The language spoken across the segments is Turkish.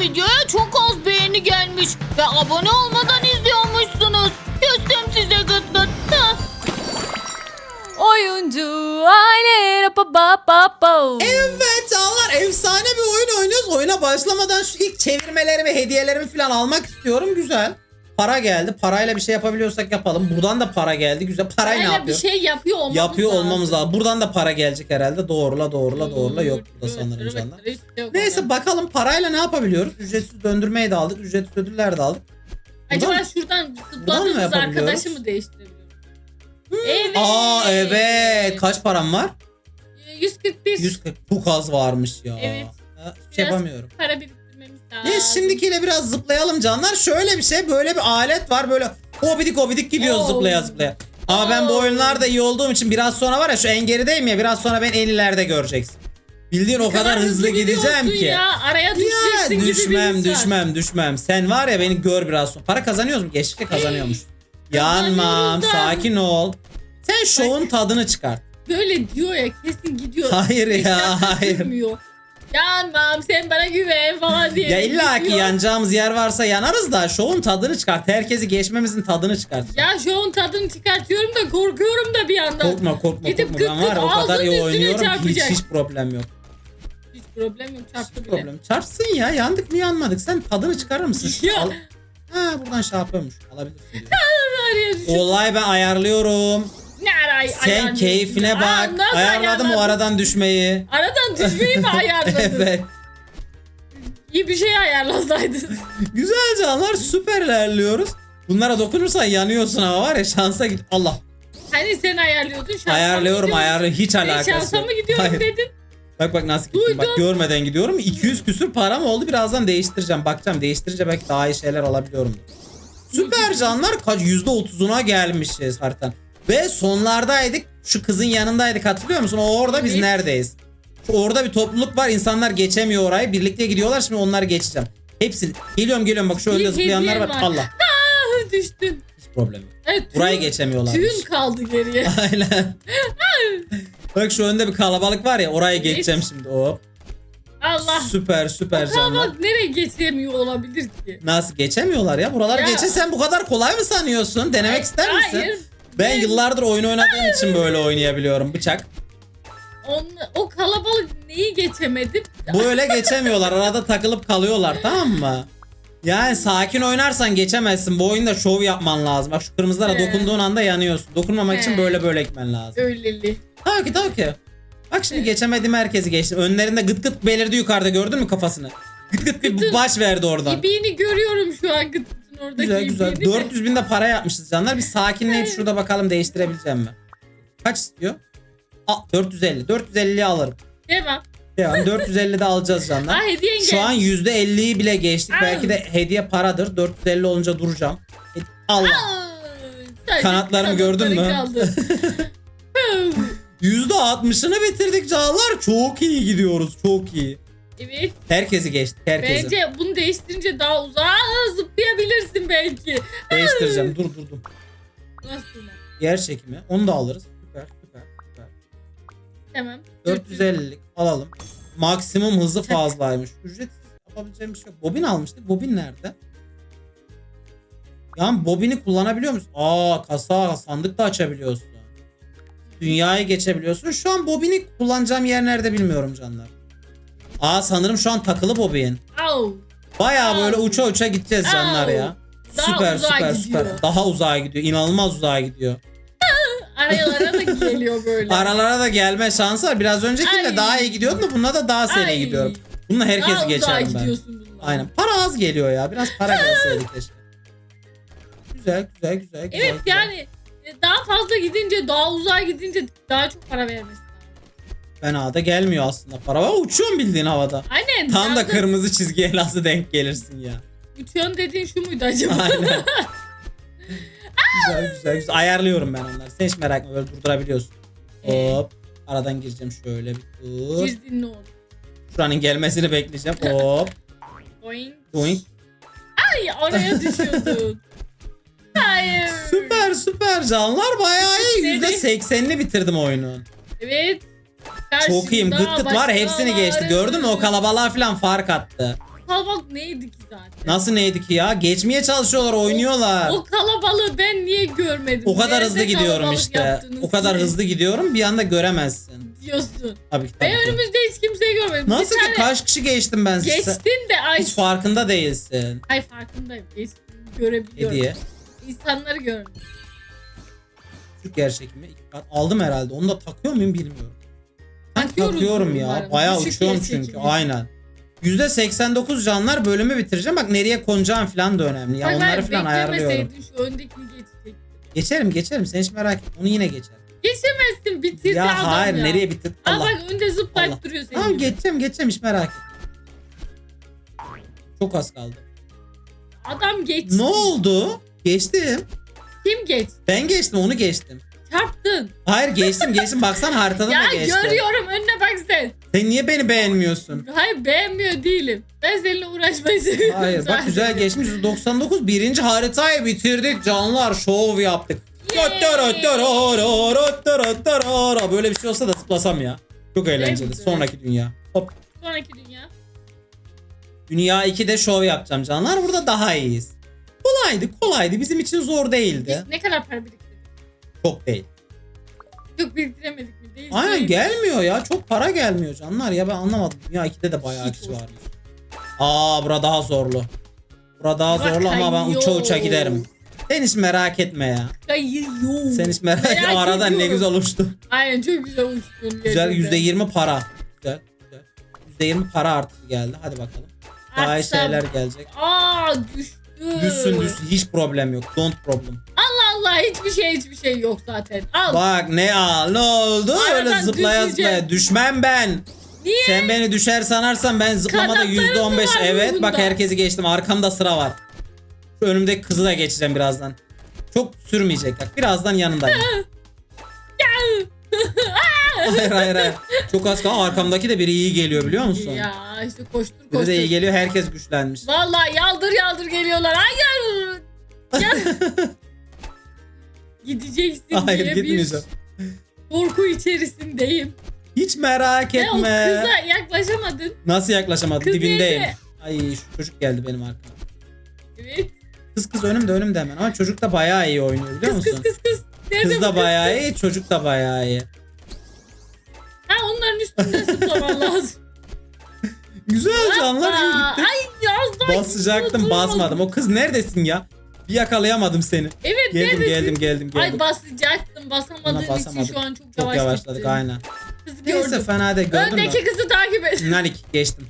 videoya çok az beğeni gelmiş ve abone olmadan izliyormuşsunuz. Küstüm size gıt gıt. Hah. Oyuncu aile rapa ba ba ba. Evet canlar efsane bir oyun oynuyoruz. Oyuna başlamadan şu ilk çevirmelerimi, hediyelerimi falan almak istiyorum. Güzel. Para geldi. Parayla bir şey yapabiliyorsak yapalım. Buradan da para geldi. Güzel. Parayı ne Hala bir yapıyor? şey yapıyor olmamız yapıyor lazım. olmamız lazım. Buradan da para gelecek herhalde. Doğrula doğrula doğrula yok burada sanırım canlar. Neyse bakalım parayla ne yapabiliyoruz? Ücretsiz döndürmeyi de aldık. Ücretsiz ödüller de aldık. Acaba Buradan- şuradan zıpladığımız yapabiliyoruz? arkadaşı mı değiştirebiliyoruz? Evet. Aa evet. Kaç param var? 141 140. Çok az varmış ya. Evet. Ha, Hiçbir şey Biraz- yapamıyorum. para biriktirmemiz Neyse şimdikiyle biraz zıplayalım canlar. Şöyle bir şey böyle bir alet var böyle obidik obidik gidiyoruz Oo. zıplaya zıplaya. Ama ben bu oyunlarda iyi olduğum için biraz sonra var ya şu en gerideyim ya biraz sonra ben en ileride göreceksin. Bildiğin o kadar, hızlı gideceğim ki. Ya, araya düşeceksin Ya gibi düşmem bir insan. düşmem düşmem. Sen var ya beni gör biraz sonra. Para kazanıyoruz mu? Geçtikçe kazanıyormuş. Yanmam sakin ol. Sen şovun tadını çıkart. Böyle diyor ya kesin gidiyor. Hayır ya, hayır. sürmüyor. Yanmam sen bana güven falan diye. Ya illa ki yanacağımız yer varsa yanarız da şovun tadını çıkart. Herkesi geçmemizin tadını çıkart. Ya an tadını çıkartıyorum da korkuyorum da bir yandan. Korkma korkma Gidip korkma. gıt Ben var o kadar iyi oynuyorum ki hiç, hiç problem yok. Hiç problem yok çarptı Hiç bile. problem. Çarpsın ya yandık mı yanmadık. Sen tadını çıkarır mısın? Ya. Al. Ha buradan şey yapıyormuş. Alabilirsin Olay ben ayarlıyorum. Ne ara Sen keyfine bak. Nasıl Ayarladım o ayarladın? aradan düşmeyi. Düşmeyi mi ayarladın? evet. İyi bir şey ayarlasaydın. Güzel canlar süper ilerliyoruz. Bunlara dokunursan yanıyorsun ama var ya şansa git. Allah. hani sen ayarlıyordun şansa Ayarlıyorum ayarlıyorum. Hiç alakası şansa yok. mı gidiyorum Hayır. dedin? Bak bak nasıl gittim. Bak Duydum. görmeden gidiyorum. 200 küsür param oldu. Birazdan değiştireceğim. Bakacağım değiştirince belki daha iyi şeyler alabiliyorum. Süper canlar. Kaç %30'una gelmişiz haritanın. Ve sonlardaydık. Şu kızın yanındaydık hatırlıyor musun? O orada biz neredeyiz? Orada bir topluluk var. İnsanlar geçemiyor orayı. Birlikte gidiyorlar. Şimdi onları geçeceğim. Hepsini. Geliyorum geliyorum. Bak şu önde Bir zıplayanlar var. var. Allah. Ah düştün. Hiç problem yok. Evet, Burayı tüyün- geçemiyorlar. Tüyün kaldı geriye. Aynen. Bak şu önde bir kalabalık var ya. Orayı geçeceğim şimdi. Hop. Allah. Süper süper canlar. Kalabalık nereye geçemiyor olabilir ki? Nasıl geçemiyorlar ya? Buralar Ya. geçe sen bu kadar kolay mı sanıyorsun? Denemek Hayır, ister misin? Hayır. Ben yıllardır oyun oynadığım için böyle oynayabiliyorum. Bıçak. On, o kalabalık neyi geçemedim? Böyle geçemiyorlar. Arada takılıp kalıyorlar tamam mı? Yani sakin oynarsan geçemezsin. Bu oyunda şov yapman lazım. Bak şu kırmızılara He. dokunduğun anda yanıyorsun. Dokunmamak için He. böyle böyle gitmen lazım. Öyleli. Tabii ki tabii ki. Bak şimdi Evet. geçemediğim herkesi geçtim. Önlerinde gıt gıt belirdi yukarıda gördün mü kafasını? Gıt gıt bir Gıtın- baş verdi oradan. İbiğini görüyorum şu an gıtın oradaki Güzel güzel. ibiğini de. 400 bin de para yapmışız canlar. Bir sakinleyip şurada bakalım değiştirebileceğim mi? Kaç istiyor? Aa, 450. 450'yi alırım. Devam. Devam. 450 de alacağız canlar. Ah hediyen geldi. Şu an %50'yi bile geçtik. Aa. Belki de hediye paradır. 450 olunca duracağım. E, Allah. Aa, Kanatlarımı gördün mü? kanatları kaldı. %60'ını bitirdik canlar. Çok iyi gidiyoruz. Çok iyi. evet. Herkesi geçtik. Herkesi. Bence bunu değiştirince daha uzağa zıplayabilirsin belki. Değiştireceğim. Dur dur dur. Nasıl? Yer çekimi. Onu da alırız. Tamam. 450'lik alalım. Maksimum hızı fazlaymış. Ücretsiz yapabileceğim bir şey yok. Bobin almıştık. Bobin nerede? Yani bobini kullanabiliyor musun? Aa kasa sandık da açabiliyorsun. Dünyayı geçebiliyorsun. Şu an bobini kullanacağım yer nerede bilmiyorum canlar. Aa sanırım şu an takılı bobin. Au. Baya Au. böyle uça uça gideceğiz canlar ya. Daha süper süper gidiyor. süper. Daha uzağa gidiyor. İnanılmaz uzağa gidiyor. Arayalara da geliyor böyle. Aralara da gelme şansı var. Biraz öncekiyle Ay. daha iyi gidiyordum da bununla da daha Ay. gidiyorum. Bununla herkesi Daha uzağa geçerim ben. gidiyorsun bununla. Aynen. Para az geliyor ya. Biraz para gelseydi keşke. Güzel güzel güzel güzel. Evet güzel. yani e, daha fazla gidince daha uzağa gidince daha çok para vermesi. Fena da gelmiyor aslında para. Aa, uçuyorsun bildiğin havada. Aynen. Tam da kırmızı çizgiye nasıl denk gelirsin ya. Uçuyorsun dediğin şu muydu acaba? Aynen. güzel güzel güzel. Ayarlıyorum ben onları. Sen hiç merak etme böyle durdurabiliyorsun. Hop. Aradan gireceğim şöyle bir tur. Girdin ne oldu? Şuranın gelmesini bekleyeceğim. Hop. Boing. Doink. Ay oraya düşüyordun. Hayır. Süper süper canlar bayağı iyi. Nereye? %80'ini bitirdim oyunun. Evet. Çok iyiyim. Gıt gıt var hepsini geçti. Gördün mü o kalabalığa falan fark attı. Kalabalık neydi ki zaten? Nasıl neydi ki ya? Geçmeye çalışıyorlar, oynuyorlar. O kalabalığı ben niye görmedim? O kadar Nerede hızlı gidiyorum kalabalık işte. yaptınız O kadar siz? hızlı gidiyorum bir anda göremezsin. diyorsun. Tabii ki Ben tabii. ki. önümüzde hiç kimseyi görmedim. Nasıl Bir ki tane kaç kişi geçtim ben size? Geçtin de ay, Hiç farkında değilsin. ay farkındayım. Geçtim, görebiliyorum. Hediye. İnsanları gördüm. Türk gerçek mi? İki kat. Aldım herhalde. Onu da takıyor muyum bilmiyorum. Ben Takıyoruz takıyorum ya. umarım. Bayağı Düşük uçuyorum gerçek çünkü. gibi. Aynen. %89 canlar bölümü bitireceğim. Bak nereye konacağım falan da önemli. Ya Bak onları falan ayarlıyorum. beklemeseydin şu öndekini geçecek. Geçerim geçerim. Sen hiç merak etme. Onu yine geçerim. Geçemezsin bitirdi ya adam hayır ya. nereye bitir? Aa Allah. bak önde zıplayıp Allah. duruyor senin Tamam gibi. geçeceğim geçeceğim hiç merak etme. Çok az kaldı. Adam geçti. Ne oldu? Geçtim. Kim geçti? Ben geçtim onu geçtim. Çarptın. Hayır geçtim geçtim. Baksan haritada ya da geçtim. görüyorum önüne bak sen. Sen niye beni beğenmiyorsun? Hayır beğenmiyor değilim. Ben seninle uğraşmayı seviyorum. Hayır bak güzel geçmiş 199 birinci haritayı bitirdik canlar şov yaptık. Böyle bir şey olsa da zıplasam ya. Çok eğlenceli. Sonraki dünya. Hop. Sonraki dünya. Dünya 2'de şov yapacağım canlar. Burada daha iyiyiz. Kolaydı kolaydı. Bizim için zor değildi. Biz ne kadar para biriktirdik? Çok değil. Çok biriktiremedik mi? Değil. Aynen değil. gelmiyor ya. Çok para gelmiyor canlar. Ya ben anlamadım. Dünya 2'de de bayağı kişi varmış. Aa bura daha zorlu. Bura daha Bura zorlu ama ben uça uça giderim. Sen hiç merak etme ya. Kayıyor. Sen hiç merak etme. Aradan ne güzel uçtu. Aynen çok güzel uçtun. Güzel gerçekten. %20 para. Güzel. güzel. %20 para artışı geldi. Hadi bakalım. Daha iyi Artsam- şeyler gelecek. Aa düştü. Düşsün düşsün. Hiç problem yok. Don't problem. Hiçbir şey hiçbir şey yok zaten. Al. Bak ne al ne oldu? Aradan Öyle zıplaya düşeceğim. zıplaya. Düşmem ben. Niye? Sen beni düşer sanarsan ben zıplamada Kanatların mı %15. var Evet bak herkesi geçtim. Arkamda sıra var. Şu önümdeki kızı da geçeceğim birazdan. Çok sürmeyecek bak. Birazdan yanındayım. hayır hayır hayır. Çok az kaldı. Arkamdaki de biri iyi geliyor biliyor musun? Ya işte koştur Biri koştur. de iyi geliyor. Herkes güçlenmiş. Vallahi yaldır yaldır geliyorlar. Hayır. Ya. Gideceksin Hayır diye gitmeyeceğim. bir korku içerisindeyim. Hiç merak Ve o etme. kıza yaklaşamadın. Nasıl yaklaşamadım? Kız Dibindeyim. nerede? Ay şu çocuk geldi benim arkama. Evet. Kız kız önümde önümde hemen ama çocuk da bayağı iyi oynuyor biliyor Kız musun? kız kız kız. Nerede Kız bu da bayağı iyi, çocuk da bayağı iyi. Ha onların üstünden zıplaman lazım. Güzel canlar iyi Aa, gitti. Ay yazdan Basacaktım basmadım. O kız neredesin ya? Bir yakalayamadım seni. Evet Geldim neredesin? geldim geldim geldim. Ay basacaktım basamadığın Ona için basamadım. şu an çok, Çok yavaş yavaşladık gittin. aynen. Kızı Neyse fena değil gördün mü? Öndeki kızı takip et. Nanik geçtim.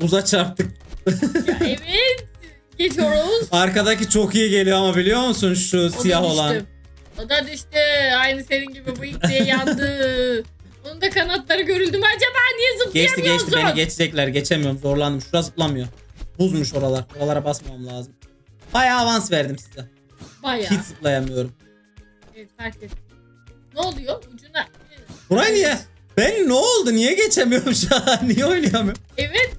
Buza çarptık. Ya evet. Geçiyoruz. Arkadaki çok iyi geliyor ama biliyor musun şu O siyah olan. O da düştü. Aynı senin gibi bıyık diye yandı. Onun da kanatları görüldü mü acaba? Niye Geçti zıplayamıyorsun? geçti beni geçecekler geçemiyorum zorlandım. Şurası zıplamıyor. Buzmuş oralar. Oralara basmam lazım. Bayağı avans verdim size. Bayağı. Hiç zıplayamıyorum. Evet fark ettim. Ne oluyor? Ucuna. Buraya niye? Ben ne oldu? Niye geçemiyorum şu an? Niye oynayamıyorum? Evet.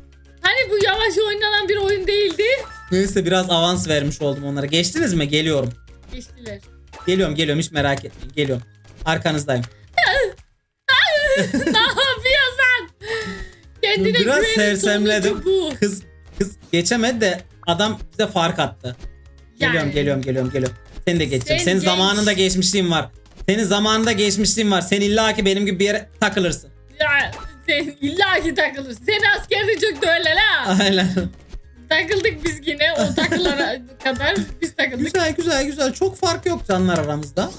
Hani bu yavaş oynanan bir oyun değildi. Neyse biraz avans vermiş oldum onlara. Geçtiniz mi? Geliyorum. Geçtiler. Geliyorum geliyorum hiç merak etmeyin. Geliyorum. Arkanızdayım. ne yapıyorsun? Kendine Biraz sersemledim. bu. Kız kız geçemedi de adam bize fark attı. Geliyorum Yani. geliyorum geliyorum geliyorum. Seni de geçeceğim. Sen Senin geç. zamanında geçmişliğin var. Senin zamanında geçmişliğin var. Sen illaki benim gibi bir yere takılırsın. Ya sen illa ki takılırsın. Seni askerde çok öyle la. Aynen. Takıldık biz yine o takılara kadar biz takıldık. güzel güzel güzel. Çok fark yok canlar aramızda.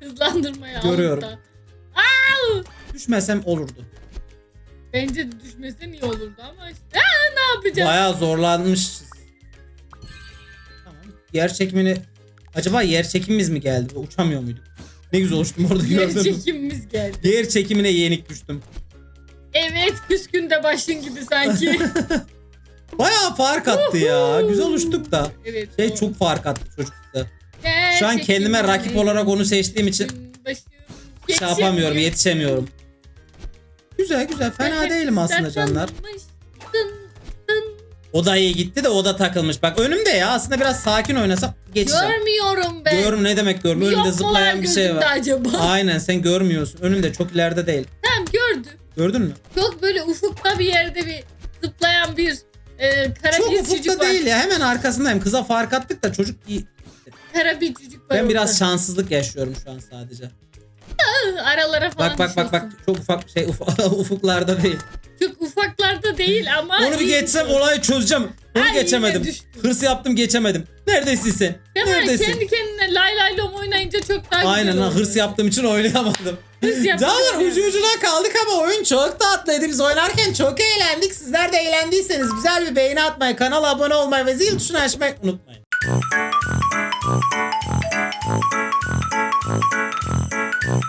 Hızlandırmaya Görüyorum. Aa! Düşmesem olurdu. Bence de düşmesen iyi olurdu ama işte. Aa, ne yapacağız? Bayağı zorlanmışız. Tamam. Yer çekimini acaba yer çekimimiz mi geldi? Uçamıyor muyduk? Ne güzel uçtum orada Yer gördün mü? çekimimiz geldi. Yer çekimine yenik düştüm. Evet küskün de başın gibi sanki. Bayağı fark attı ya. Güzel uçtuk da. evet. Şey o. çok fark attı çocukta. Yer Şu an kendime rakip olarak onu seçtiğim için başın. şey yapamıyorum, yetişemiyorum. Güzel güzel fena değilim aslında canlar. O da iyi gitti de o da takılmış. Bak önümde ya aslında biraz sakin oynasam geçeceğim. Görmüyorum ben. Görüm ne demek görmüyorum. Önümde Yok zıplayan bir şey var. acaba? Aynen sen görmüyorsun. Önümde çok ileride değil. Tamam gördüm. Gördün mü? Çok böyle ufukta bir yerde bir zıplayan bir e, kara Çok bir ufukta çocuk var. değil ya. Hemen arkasındayım. Kıza fark attık da çocuk iyi. Kara bir çocuk var Ben biraz orada. şanssızlık yaşıyorum şu an sadece. Aralara falan Bak bak bak bak çok ufak şey uf- ufuklarda değil. Çok ufaklarda değil ama. Onu bir iyi geçsem olayı çözeceğim. Onu Ay, yine geçemedim. Hırs yaptım geçemedim. Neredesin sen? Değil mi? Neredesin? Kendi kendine lay lay lom oynayınca çok daha Aynen güzel oluyor. hırs yaptığım için oynayamadım. Hırs yaptığım Canlar için. ucu ucuna kaldık ama oyun çok tatlıydı. Biz oynarken çok eğlendik. Sizler de eğlendiyseniz güzel bir beğeni atmayı, kanala abone olmayı ve zil tuşunu açmayı unutmayın. Thank